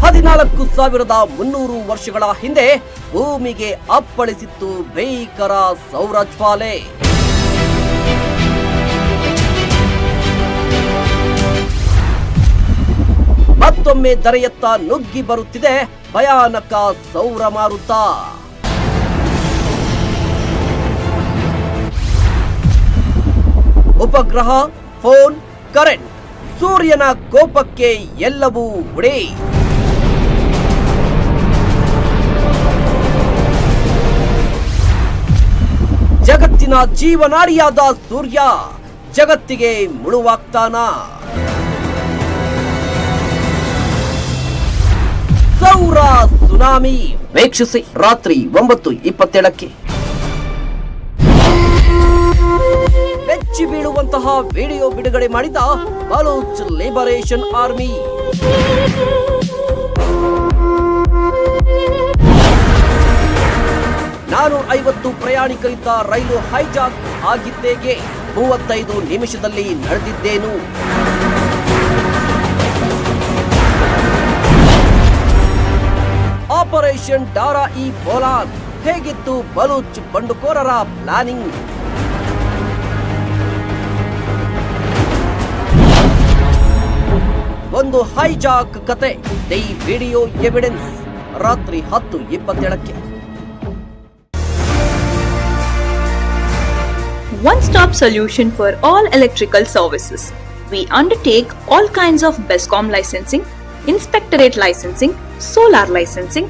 ಹದಿನಾಲ್ಕು ಸಾವಿರದ ಮುನ್ನೂರು ವರ್ಷಗಳ ಹಿಂದೆ ಭೂಮಿಗೆ ಅಪ್ಪಳಿಸಿತ್ತು ಭೀಕರ ಸೌರಜ್ವಾಲೆ ಮತ್ತೊಮ್ಮೆ ದರೆಯತ್ತ ನುಗ್ಗಿ ಬರುತ್ತಿದೆ ಭಯಾನಕ ಸೌರ ಮಾರುತ ಉಪಗ್ರಹ, ಫೋನ್, ಕರೆಂಟ್. ಸೂರ್ಯನ ಕೋಪಕ್ಕೆ ಎಲ್ಲವೂ ಉಡಿ ಜಗತ್ತಿನ ಜೀವನಾಡಿಯಾದ ಸೂರ್ಯ ಜಗತ್ತಿಗೆ ಮುಳುವಾಗ್ತಾನ? ಸೌರ ಸುನಾಮಿ. ವೀಕ್ಷಿಸಿ ರಾತ್ರಿ ಒಂಬತ್ತು ಇಪ್ಪತ್ತೇಳಕ್ಕೆ. ಬೆಚ್ಚಿ ಬೀಳುವಂತಹ ವಿಡಿಯೋ ಬಿಡುಗಡೆ ಮಾಡಿದ ಬಲೂಚ್ ಲಿಬರೇಷನ್ ಆರ್ಮಿ. ನಾನು ಐವತ್ತು ಪ್ರಯಾಣಿಕರಿದ್ದ ರೈಲು ಹೈಜಾಕ್ ಆಗಿದ್ದೇಗೆ. ಮೂವತ್ತೈದು ನಿಮಿಷದಲ್ಲಿ ನಡೆದಿದ್ದೇನು? ಆಪರೇಷನ್ ಡಾರಾ ಇ ಬೋಲಾನ್ ಹೇಗಿತ್ತು ಬಲೂಚ್ ಬಂಡುಕೋರರ ಪ್ಲಾನಿಂಗ್? ಒಂದು ಹೈಜಾಕ್ ಕತೆ, ದೈ ವಿಡಿಯೋ ಎವಿಡೆನ್ಸ್, ರಾತ್ರಿ ಹತ್ತು ಇಪ್ಪತ್ತೇಳಕ್ಕೆ. One stop solution for all electrical services we undertake all kinds of BESCOM licensing inspectorate licensing solar licensing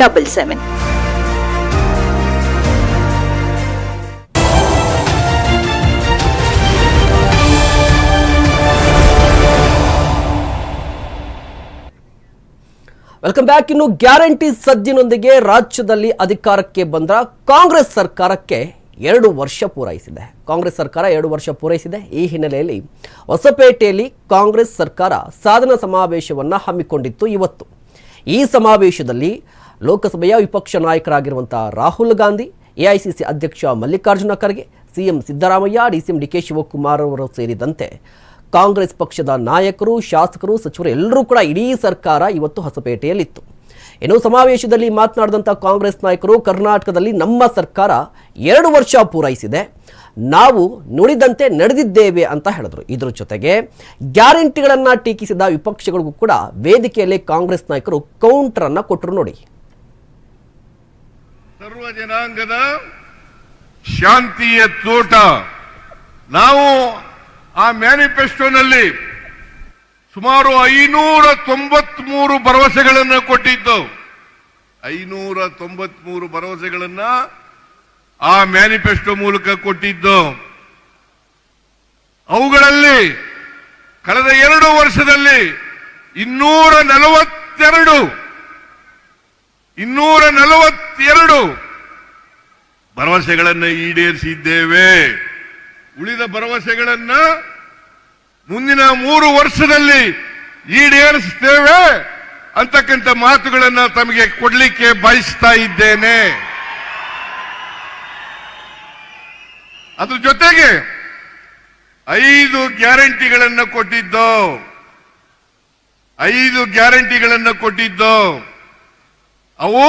2277. Welcome back ಇನ್ನು ಗ್ಯಾರಂಟಿ ಸದ್ದಿನೊಂದಿಗೆ ರಾಜ್ಯದಲ್ಲಿ ಅಧಿಕಾರಕ್ಕೆ ಬಂದ ಕಾಂಗ್ರೆಸ್ ಸರ್ಕಾರಕ್ಕೆ ಎರಡು ವರ್ಷ ಪೂರೈಸಿದೆ. ಕಾಂಗ್ರೆಸ್ ಸರ್ಕಾರ ಎರಡು ವರ್ಷ ಪೂರೈಸಿದೆ. ಈ ಹಿನ್ನೆಲೆಯಲ್ಲಿ ಹೊಸಪೇಟೆಯಲ್ಲಿ ಕಾಂಗ್ರೆಸ್ ಸರ್ಕಾರ ಸಾಧನ ಸಮಾವೇಶವನ್ನು ಹಮ್ಮಿಕೊಂಡಿತ್ತು ಇವತ್ತು. ಈ ಸಮಾವೇಶದಲ್ಲಿ ಲೋಕಸಭೆಯ ವಿಪಕ್ಷ ನಾಯಕರಾಗಿರುವಂಥ ರಾಹುಲ್ ಗಾಂಧಿ, ಎಐಸಿಸಿ ಅಧ್ಯಕ್ಷ Mallikarjuna Kharge, CM Siddaramaiah, DCM D K Shivakumar ಅವರು ಸೇರಿದಂತೆ ಕಾಂಗ್ರೆಸ್ ಪಕ್ಷದ ನಾಯಕರು, ಶಾಸಕರು, ಸಚಿವರು ಎಲ್ಲರೂ ಕೂಡ ಇಡೀ ಸರ್ಕಾರ ಇವತ್ತು ಹೊಸಪೇಟೆಯಲ್ಲಿತ್ತು. ಇನ್ನು ಸಮಾವೇಶದಲ್ಲಿ ಮಾತನಾಡಿದಂಥ ಕಾಂಗ್ರೆಸ್ ನಾಯಕರು, ಕರ್ನಾಟಕದಲ್ಲಿ ನಮ್ಮ ಸರ್ಕಾರ ಎರಡು ವರ್ಷ ಪೂರೈಸಿದೆ. ನಾವು ನುಡಿದಂತೆ ನಡೆದಿದ್ದೇವೆ ಅಂತ ಹೇಳಿದ್ರು. ಇದರ ಜೊತೆಗೆ ಗ್ಯಾರಂಟಿಗಳನ್ನು ಟೀಕಿಸಿದ ವಿಪಕ್ಷಗಳಿಗೂ ಕೂಡ ವೇದಿಕೆಯಲ್ಲಿ ಕಾಂಗ್ರೆಸ್ ನಾಯಕರು ಕೌಂಟರನ್ನು ಕೊಟ್ಟರು ನೋಡಿ. ಸರ್ವ ಜನಾಂಗದ ಶಾಂತಿಯ ತೋಟ. ನಾವು ಆ ಮ್ಯಾನಿಫೆಸ್ಟೋನಲ್ಲಿ ಸುಮಾರು ಐನೂರ ತೊಂಬತ್ಮೂರು ಭರವಸೆಗಳನ್ನು ಕೊಟ್ಟಿದ್ದು ಐನೂರ ತೊಂಬತ್ಮೂರು ಭರವಸೆಗಳನ್ನ ಆ ಮ್ಯಾನಿಫೆಸ್ಟೋ ಮೂಲಕ ಕೊಟ್ಟಿದ್ದು ಅವುಗಳಲ್ಲಿ ಕಳೆದ ಎರಡು ವರ್ಷದಲ್ಲಿ ಇನ್ನೂರ ನಲವತ್ತೆರಡು ಇನ್ನೂರ ನಲವತ್ತೆರಡು ಭರವಸೆಗಳನ್ನು ಈಡೇರಿಸಿದ್ದೇವೆ. ಉಳಿದ ಭರವಸೆಗಳನ್ನ ಮುಂದಿನ ಮೂರು ವರ್ಷದಲ್ಲಿ ಈಡೇರಿಸ್ತೇವೆ ಅಂತಕ್ಕಂಥ ಮಾತುಗಳನ್ನ ತಮಗೆ ಕೊಡ್ಲಿಕ್ಕೆ ಬಯಸ್ತಾ ಇದ್ದೇನೆ. ಅದ್ರ ಜೊತೆಗೆ ಐದು ಗ್ಯಾರಂಟಿಗಳನ್ನು ಕೊಟ್ಟಿದ್ದು, ಐದು ಗ್ಯಾರಂಟಿಗಳನ್ನು ಕೊಟ್ಟಿದ್ದು ಅವು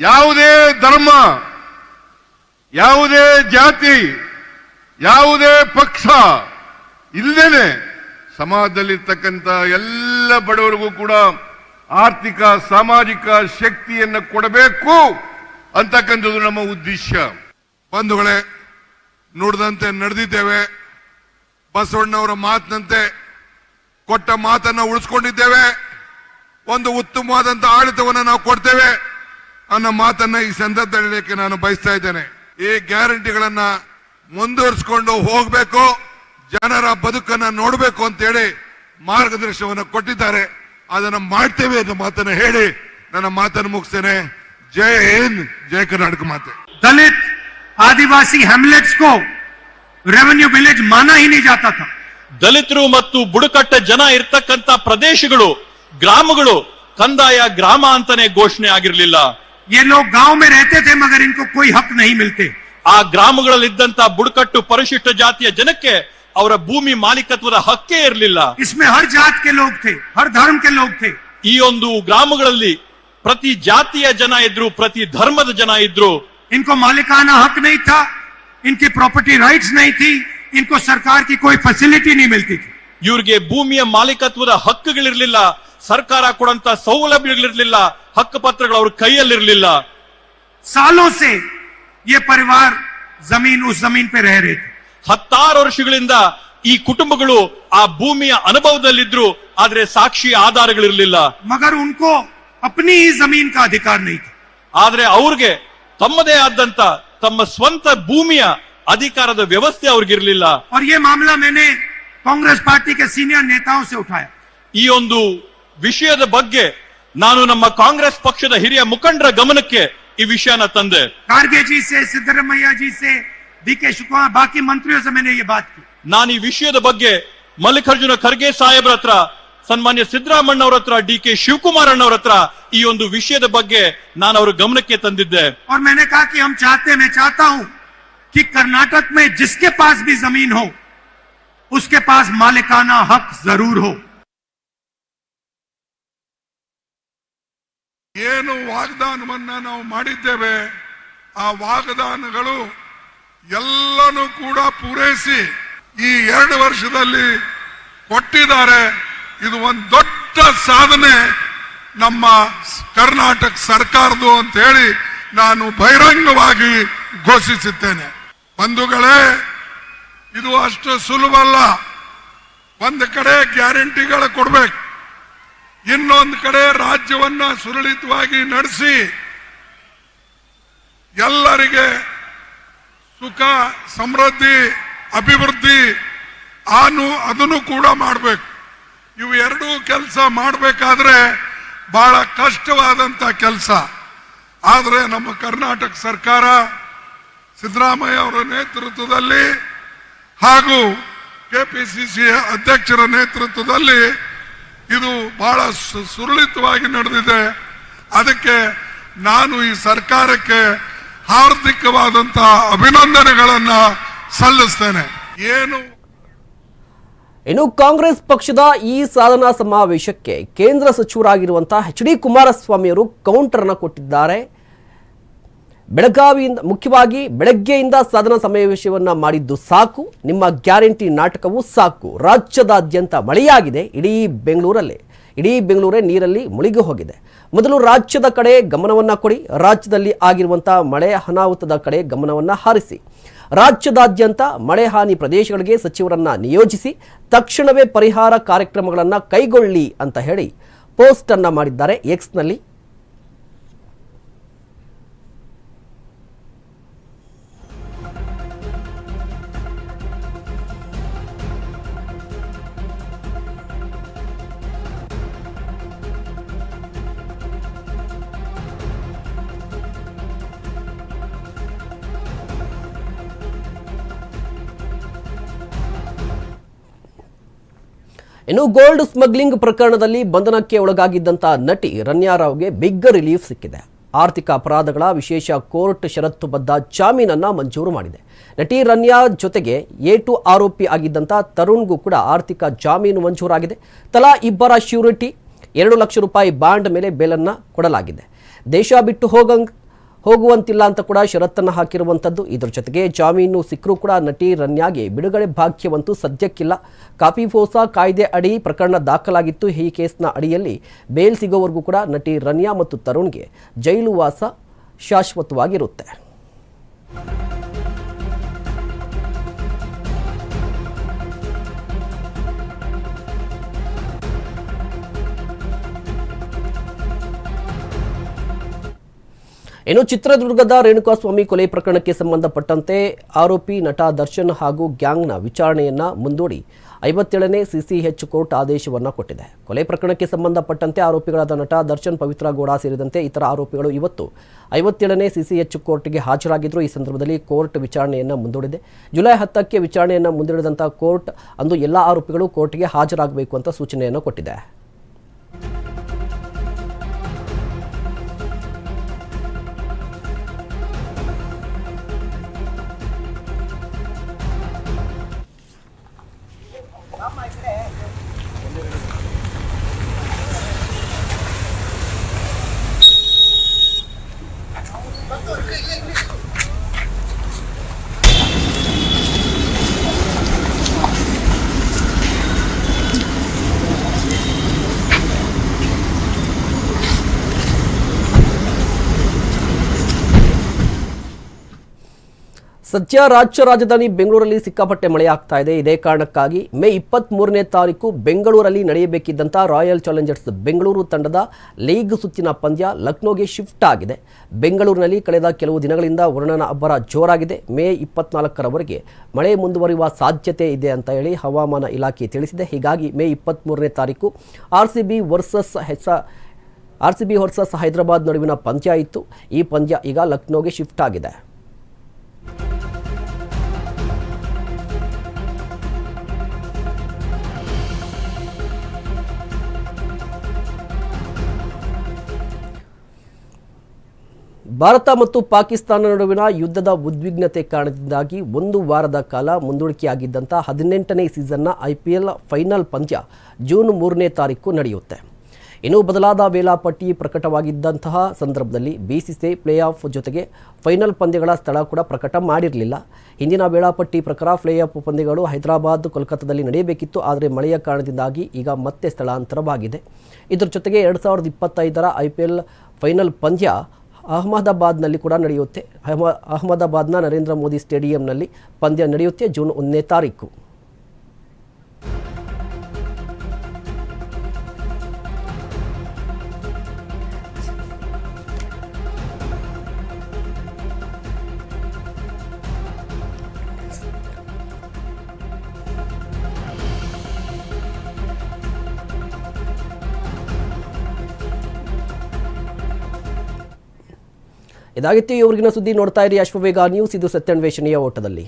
ಯಾವುದೇ ಧರ್ಮ, ಯಾವುದೇ ಜಾತಿ, ಯಾವುದೇ ಪಕ್ಷ ಇಲ್ಲದೇನೆ ಸಮಾಜದಲ್ಲಿರ್ತಕ್ಕಂಥ ಎಲ್ಲ ಬಡವರಿಗೂ ಕೂಡ ಆರ್ಥಿಕ, ಸಾಮಾಜಿಕ ಶಕ್ತಿಯನ್ನು ಕೊಡಬೇಕು ಅಂತಕ್ಕಂಥದ್ದು ನಮ್ಮ ಉದ್ದೇಶ. ಬಂಧುಗಳೇ, ನುಡಿದಂತೆ ನಡೆದಿದ್ದೇವೆ. ಬಸವಣ್ಣವರ ಮಾತಿನಂತೆ ಕೊಟ್ಟ ಮಾತನ್ನು ಉಳಿಸ್ಕೊಂಡಿದ್ದೇವೆ. ಒಂದು ಉತ್ತಮವಾದಂಥ ಆಡಳಿತವನ್ನು ನಾವು ಕೊಡ್ತೇವೆ ಅನ್ನೋ ಮಾತನ್ನ ಈ ಸಂದರ್ಭದಲ್ಲಿ ನಾನು ಬಯಸ್ತಾ ಇದ್ದೇನೆ. ಈ ಗ್ಯಾರಂಟಿಗಳನ್ನ ಮುಂದುವರಿಸಿಕೊಂಡು ಹೋಗಬೇಕು ಜನರ ಬದುಕನ್ನ ನೋಡಬೇಕು ಅಂತೇಳಿ ಮಾರ್ಗದರ್ಶನವನ್ನು ಕೊಟ್ಟಿದ್ದಾರೆ. ಅದನ್ನು ಮಾಡ್ತೇವೆ ಅನ್ನೋ ಮಾತನ್ನು ಹೇಳಿ ನನ್ನ ಮಾತನ್ನು ಮುಗಿಸ್ತೇನೆ. ಜೈ ಹಿಂದ್ ಜೈ ಕರ್ನಾಟಕ ಮಾತೆ. ದಲಿತ ಆದಿವಾಸಿ ಹ್ಯಾಮ್ಲೆಟ್ಸ್ ಕೋ ರೆವೆನ್ಯೂ ವಿಲೇಜ್ ಮಾನ ಹಿ ನೀ ಜಾತಾ ದಲಿತರು ಮತ್ತು ಬುಡಕಟ್ಟ ಜನ ಇರ್ತಕ್ಕಂತ ಪ್ರದೇಶಗಳು ಗ್ರಾಮಗಳು ಕಂದಾಯ ಗ್ರಾಮ ಅಂತಾನೆ ಘೋಷಣೆ ಆಗಿರಲಿಲ್ಲ ये लोग गांव में रहते थे मगर इनको कोई हक नहीं मिलते ಆ ಗ್ರಾಮಗಳಲ್ಲಿದ್ದಂತ ಬುಡಕಟ್ಟು ಪರಿಶಿಷ್ಟ ಜಾತಿಯ ಜನಕ್ಕೆ ಅವರ ಭೂಮಿ ಮಾಲೀಕತ್ವದ ಹಕ್ಕೇ ಇರಲಿಲ್ಲ इसमें हर जात के लोग थे हर धर्म के लोग थे ಈ ಒಂದು ಗ್ರಾಮಗಳಲ್ಲಿ ಪ್ರತಿ ಜಾತಿಯ ಜನ ಇದ್ರು ಪ್ರತಿ ಧರ್ಮದ ಜನ ಇದ್ರು इनको मालिकाना हक नहीं था इनकी प्रॉपर्टी राइट्स नहीं थी इनको सरकार की कोई फैसिलिटी नहीं मिलती थी ಇವ್ರಿಗೆ ಭೂಮಿಯ ಮಾಲೀಕತ್ವದ ಹಕ್ಕುಗಳಿರ್ಲಿಲ್ಲ ಸರ್ಕಾರ ಕೊಡಂತ ಸೌಲಭ್ಯಗಳಿರ್ಲಿಲ್ಲ ಹಕ್ಕುಪತ್ರಗಳು ಅವ್ರ ಕೈಯಲ್ಲಿರ್ಲಿಲ್ಲ सालों से ये परिवार जमीन उस जमीन पे रह रहे थे ಹತ್ತಾರು ವರ್ಷಗಳಿಂದ ಈ ಕುಟುಂಬಗಳು ಆ ಭೂಮಿಯ ಅನುಭವದಲ್ಲಿದ್ರು ಆದ್ರೆ ಸಾಕ್ಷಿ ಆಧಾರಗಳಿರ್ಲಿಲ್ಲ मगर उनको अपनी ही जमीन का अधिकार नहीं था ಆದ್ರೆ ಅವ್ರಿಗೆ ತಮ್ಮದೇ ಆದಂತ ತಮ್ಮ ಸ್ವಂತ ಭೂಮಿಯ ಅಧಿಕಾರದ ವ್ಯವಸ್ಥೆ ಅವ್ರಿಗಿರ್ಲಿಲ್ಲ और ये मामला मैंने कांग्रेस पार्टी के सीनियर नेताओं से उठाया ಈ ಒಂದು ವಿಷಯದ ಬಗ್ಗೆ ನಾನು ನಮ್ಮ ಕಾಂಗ್ರೆಸ್ ಪಕ್ಷದ ಹಿರಿಯ ಮುಖಂಡರ ಗಮನಕ್ಕೆ ಈ ವಿಷಯನ ತಂದೆ खारगे जी से सिद्धरमैया जी से डी के शुक्ला बाकी मंत्रियों से मैंने ये बात की ನಾನು ಈ ವಿಷಯದ ಬಗ್ಗೆ ಮಲ್ಲಿಕಾರ್ಜುನ ಖರ್ಗೆ ಸಾಹೇಬ್ರ ಹತ್ರ ಸನ್ಮಾನ್ಯ ಸಿದ್ದರಾಮಣ್ಣ ಅವ್ರ ಹತ್ರ ಡಿ ಕೆ ಶಿವಕುಮಾರ್ ಅಣ್ಣವ್ರ ಹತ್ರ ಈ ಒಂದು ವಿಷಯದ ಬಗ್ಗೆ ನಾನು ಅವ್ರ ಗಮನಕ್ಕೆ ತಂದಿದ್ದೆ और मैंने कहा कि हम चाहते हैं मैं चाहता हूं कि कर्नाटक में जिसके पास भी जमीन हो उसके पास मालिकाना हक जरूर हो ಏನು ವಾಗ್ದಾನವನ್ನ ನಾವು ಮಾಡಿದ್ದೇವೆ ಆ ವಾಗ್ದಾನಗಳು ಎಲ್ಲನೂ ಕೂಡ ಪೂರೈಸಿ ಈ ಎರಡು ವರ್ಷದಲ್ಲಿ ಕೊಟ್ಟಿದ್ದಾರೆ ಇದು ಒಂದು ದೊಡ್ಡ ಸಾಧನೆ ನಮ್ಮ ಕರ್ನಾಟಕ ಸರ್ಕಾರದ್ದು ಅಂತ ಹೇಳಿ ನಾನು ಬಹಿರಂಗವಾಗಿ ಘೋಷಿಸುತ್ತೇನೆ ಬಂಧುಗಳೇ ಇದು ಅಷ್ಟು ಸುಲಭ ಅಲ್ಲ ಒಂದು ಕಡೆ ಗ್ಯಾರಂಟಿಗಳು ಕೊಡ್ಬೇಕು. ಇನ್ನೊಂದು ಕಡೆ ರಾಜ್ಯವನ್ನ ಸುರಳಿತವಾಗಿ ನಡೆಸಿ ಎಲ್ಲರಿಗೆ ಸುಖ, ಸಮೃದ್ಧಿ, ಅಭಿವೃದ್ಧಿ ಆನು ಅದನ್ನು ಕೂಡ ಮಾಡಬೇಕು. ಇವು ಎರಡೂ ಕೆಲಸ ಮಾಡಬೇಕಾದ್ರೆ ಬಹಳ ಕಷ್ಟವಾದಂತ ಕೆಲಸ. ಆದರೆ ನಮ್ಮ ಕರ್ನಾಟಕ ಸರ್ಕಾರ ಸಿದ್ದರಾಮಯ್ಯ ಅವರ ನೇತೃತ್ವದಲ್ಲಿ ಹಾಗೂ ಕೆಪಿಸಿಸಿ ಅಧ್ಯಕ್ಷರ ನೇತೃತ್ವದಲ್ಲಿ ಇದು ಬಹಳ ಸುರಳಿತವಾಗಿ ನಡೆದಿದೆ. ಅದಕ್ಕೆ ನಾನು ಈ ಸರ್ಕಾರಕ್ಕೆ ಹಾರ್ದಿಕವಾದಂತಹ ಅಭಿನಂದನೆಗಳನ್ನ ಸಲ್ಲಿಸ್ತೇನೆ. ಏನು? ಇನ್ನು ಕಾಂಗ್ರೆಸ್ ಪಕ್ಷದ ಈ ಸಾಧನಾ ಸಮಾವೇಶಕ್ಕೆ ಕೇಂದ್ರ ಸಚಿವರಾಗಿರುವಂತಹ ಎಚ್ ಡಿ ಕುಮಾರಸ್ವಾಮಿಯವರು ಕೌಂಟರ್ ಅನ್ನು ಕೊಟ್ಟಿದ್ದಾರೆ. ಬೆಳಗಾವಿಯಿಂದ, ಮುಖ್ಯವಾಗಿ ಬೆಳಗ್ಗೆಯಿಂದ ಸದನ ಸಮಾವೇಶವನ್ನು ಮಾಡಿದ್ದು ಸಾಕು, ನಿಮ್ಮ ಗ್ಯಾರಂಟಿ ನಾಟಕವು ಸಾಕು. ರಾಜ್ಯದಾದ್ಯಂತ ಮಳೆಯಾಗಿದೆ, ಇಡೀ ಬೆಂಗಳೂರಲ್ಲಿ. ಇಡೀ ಬೆಂಗಳೂರೇ ನೀರಲ್ಲಿ ಮುಳುಗಿ ಹೋಗಿದೆ. ಮೊದಲು ರಾಜ್ಯದ ಕಡೆ ಗಮನವನ್ನು ಕೊಡಿ, ರಾಜ್ಯದಲ್ಲಿ ಆಗಿರುವಂಥ ಮಳೆ ಅನಾಹುತದ ಕಡೆ ಗಮನವನ್ನು ಹಾರಿಸಿ. ರಾಜ್ಯದಾದ್ಯಂತ ಮಳೆ ಹಾನಿ ಪ್ರದೇಶಗಳಿಗೆ ಸಚಿವರನ್ನ ನಿಯೋಜಿಸಿ, ತಕ್ಷಣವೇ ಪರಿಹಾರ ಕಾರ್ಯಕ್ರಮಗಳನ್ನು ಕೈಗೊಳ್ಳಿ ಅಂತ ಹೇಳಿ ಪೋಸ್ಟನ್ನು ಮಾಡಿದ್ದಾರೆ ಎಕ್ಸ್ನಲ್ಲಿ ಇನ್ನು ಗೋಲ್ಡ್ ಸ್ಮಗ್ಲಿಂಗ್ ಪ್ರಕರಣದಲ್ಲಿ ಬಂಧನಕ್ಕೆ ಒಳಗಾಗಿದ್ದಂತಹ ನಟಿ ರನ್ಯಾ ರಾವ್ಗೆ ಬಿಗ್ ರಿಲೀಫ್ ಸಿಕ್ಕಿದೆ. ಆರ್ಥಿಕ ಅಪರಾಧಗಳ ವಿಶೇಷ ಕೋರ್ಟ್ ಷರತ್ತುಬದ್ಧ ಜಾಮೀನನ್ನ ಮಂಜೂರು ಮಾಡಿದೆ. ನಟಿ ರನ್ಯಾ ಜೊತೆಗೆ ಎ ಟು ಆರೋಪಿ ಆಗಿದ್ದಂಥ ತರುಣ್ಗೂ ಕೂಡ ಆರ್ಥಿಕ ಜಾಮೀನು ಮಂಜೂರಾಗಿದೆ. ತಲಾ ಇಬ್ಬರ ಶ್ಯೂರಿಟಿ, ಎರಡು ಲಕ್ಷ ರೂಪಾಯಿ ಬಾಂಡ್ ಮೇಲೆ ಬೇಲನ್ನ ಕೊಡಲಾಗಿದೆ. ದೇಶ ಬಿಟ್ಟು ಹೋಗಂಗ್ ಹೋಗುವಂತಿಲ್ಲ ಅಂತ ಕೂಡ ಷರತ್ತನ್ನು ಹಾಕಿರುವಂಥದ್ದು ಇದರ ಜೊತೆಗೆ ಜಾಮೀನು ಸಿಕ್ಕರೂ ಕೂಡ ನಟಿ ರನ್ಯಾಗೆ ಬಿಡುಗಡೆ ಭಾಗ್ಯವಂತೂ ಸದ್ಯಕ್ಕಿಲ್ಲ. ಕಾಪಿಫೋಸಾ ಕಾಯ್ದೆ ಅಡಿ ಪ್ರಕರಣ ದಾಖಲಾಗಿತ್ತು. ಈ ಕೇಸ್ನ ಅಡಿಯಲ್ಲಿ ಬೇಲ್ ಸಿಗೋವರೆಗೂ ಕೂಡ ನಟಿ ರನ್ಯಾ ಮತ್ತು ತರುಣ್ಗೆ ಜೈಲು ವಾಸ ಶಾಶ್ವತವಾಗಿರುತ್ತೆ. ಇನ್ನು ಚಿತ್ರದುರ್ಗದ ರೇಣುಕಾಸ್ವಾಮಿ ಕೊಲೆ ಪ್ರಕರಣಕ್ಕೆ ಸಂಬಂಧಪಟ್ಟಂತೆ ಆರೋಪಿ ನಟ ದರ್ಶನ್ ಹಾಗೂ ಗ್ಯಾಂಗ್ನ ವಿಚಾರಣೆಯನ್ನ ಮುಂದೂಡಿ ಐವತ್ತೇಳನೇ ಸಿಸಿಎಚ್ ಕೋರ್ಟ್ ಆದೇಶವನ್ನ ಕೊಟ್ಟಿದೆ. ಕೊಲೆ ಪ್ರಕರಣಕ್ಕೆ ಸಂಬಂಧಪಟ್ಟಂತೆ ಆರೋಪಿಗಳಾದ ನಟ ದರ್ಶನ್, ಪವಿತ್ರ ಗೌಡ ಸೇರಿದಂತೆ ಇತರ ಆರೋಪಿಗಳು ಇವತ್ತು ಐವತ್ತೇಳನೇ ಸಿಸಿಎಚ್ ಕೋರ್ಟ್ಗೆ ಹಾಜರಾಗಿದ್ದರು. ಈ ಸಂದರ್ಭದಲ್ಲಿ ಕೋರ್ಟ್ ವಿಚಾರಣೆಯನ್ನು ಮುಂದೂಡಿದೆ. ಜುಲೈ ಹತ್ತಕ್ಕೆ ವಿಚಾರಣೆಯನ್ನು ಮುಂದೂಡಿದಂಥ ಕೋರ್ಟ್ ಅಂದು ಎಲ್ಲ ಆರೋಪಿಗಳು ಕೋರ್ಟ್ಗೆ ಹಾಜರಾಗಬೇಕು ಅಂತ ಸೂಚನೆಯನ್ನು ಕೊಟ್ಟಿದೆ. ಸದ್ಯ ರಾಜ್ಯ ರಾಜಧಾನಿ ಬೆಂಗಳೂರಲ್ಲಿ ಸಿಕ್ಕಾಪಟ್ಟೆ ಮಳೆ ಆಗ್ತಾ ಇದೆ. ಇದೇ ಕಾರಣಕ್ಕಾಗಿ ಮೇ ಇಪ್ಪತ್ತ್ ಮೂರನೇ ತಾರೀಕು ಬೆಂಗಳೂರಲ್ಲಿ ನಡೆಯಬೇಕಿದ್ದಂಥ ರಾಯಲ್ ಚಾಲೆಂಜರ್ಸ್ ಬೆಂಗಳೂರು ತಂಡದ ಲೀಗ್ ಸುತ್ತಿನ ಪಂದ್ಯ ಲಕ್ನೋಗೆ ಶಿಫ್ಟ್ ಆಗಿದೆ. ಬೆಂಗಳೂರಿನಲ್ಲಿ ಕಳೆದ ಕೆಲವು ದಿನಗಳಿಂದ ವರ್ಣನ ಅಬ್ಬರ ಜೋರಾಗಿದೆ. ಮೇ ಇಪ್ಪತ್ನಾಲ್ಕರವರೆಗೆ ಮಳೆ ಮುಂದುವರಿಯುವ ಸಾಧ್ಯತೆ ಇದೆ ಅಂತ ಹೇಳಿ ಹವಾಮಾನ ಇಲಾಖೆ ತಿಳಿಸಿದೆ. ಹೀಗಾಗಿ ಮೇ ಇಪ್ಪತ್ತ್ಮೂರನೇ ತಾರೀಕು R C B versus ಹೆಸ R C B versus Hyderabad ನಡುವಿನ ಪಂದ್ಯ ಇತ್ತು. ಈ ಪಂದ್ಯ ಈಗ ಲಕ್ನೋಗೆ ಶಿಫ್ಟ್ ಆಗಿದೆ. ಭಾರತ ಮತ್ತು ಪಾಕಿಸ್ತಾನ ನಡುವಿನ ಯುದ್ಧದ ಉದ್ವಿಗ್ನತೆ ಕಾರಣದಿಂದಾಗಿ ಒಂದು ವಾರದ ಕಾಲ ಮುಂದೂಡಿಕೆಯಾಗಿದ್ದಂಥ ಹದಿನೆಂಟನೇ ಸೀಸನ್ನ ಐ ಪಿ ಎಲ್ ಫೈನಲ್ ಪಂದ್ಯ ಜೂನ್ ಮೂರನೇ ತಾರೀಕು ನಡೆಯುತ್ತೆ. ಇನ್ನು ಬದಲಾದ ವೇಳಾಪಟ್ಟಿ ಪ್ರಕಟವಾಗಿದ್ದಂತಹ ಸಂದರ್ಭದಲ್ಲಿ ಬಿಸಿಸಿಐ ಪ್ಲೇ ಆಫ್ ಜೊತೆಗೆ ಫೈನಲ್ ಪಂದ್ಯಗಳ ಸ್ಥಳ ಕೂಡ ಪ್ರಕಟ ಮಾಡಿರಲಿಲ್ಲ. ಹಿಂದಿನ ವೇಳಾಪಟ್ಟಿ ಪ್ರಕಾರ ಪ್ಲೇ ಆಫ್ ಪಂದ್ಯಗಳು ಹೈದರಾಬಾದ್, ಕೋಲ್ಕತ್ತಾದಲ್ಲಿ ನಡೆಯಬೇಕಿತ್ತು. ಆದರೆ ಮಳೆಯ ಕಾರಣದಿಂದಾಗಿ ಈಗ ಮತ್ತೆ ಸ್ಥಳಾಂತರವಾಗಿದೆ. ಇದರ ಜೊತೆಗೆ ಎರಡು ಸಾವಿರದ ಇಪ್ಪತ್ತೈದರ ಐ ಫೈನಲ್ ಪಂದ್ಯ ಅಹಮದಾಬಾದ್ನಲ್ಲಿ ಕೂಡ ನಡೆಯುತ್ತೆ. ಅಹಮ ಅಹಮದಾಬಾದ್ನ ನರೇಂದ್ರ ಮೋದಿ ಸ್ಟೇಡಿಯಂನಲ್ಲಿ ಪಂದ್ಯ ನಡೆಯುತ್ತೆ ಜೂನ್ ಒಂದನೇ ತಾರೀಕು. ಇದಾಗಿತ್ತು ಇವರಿಗಿನ ಸುದ್ದಿ ನೋಡ್ತಾ ಇರಿ ಅಶ್ವವೇಗ ನ್ಯೂಸ್ ಇದು ಸತ್ಯನ್ವೇಷಣೆಯ ಓಟದಲ್ಲಿ.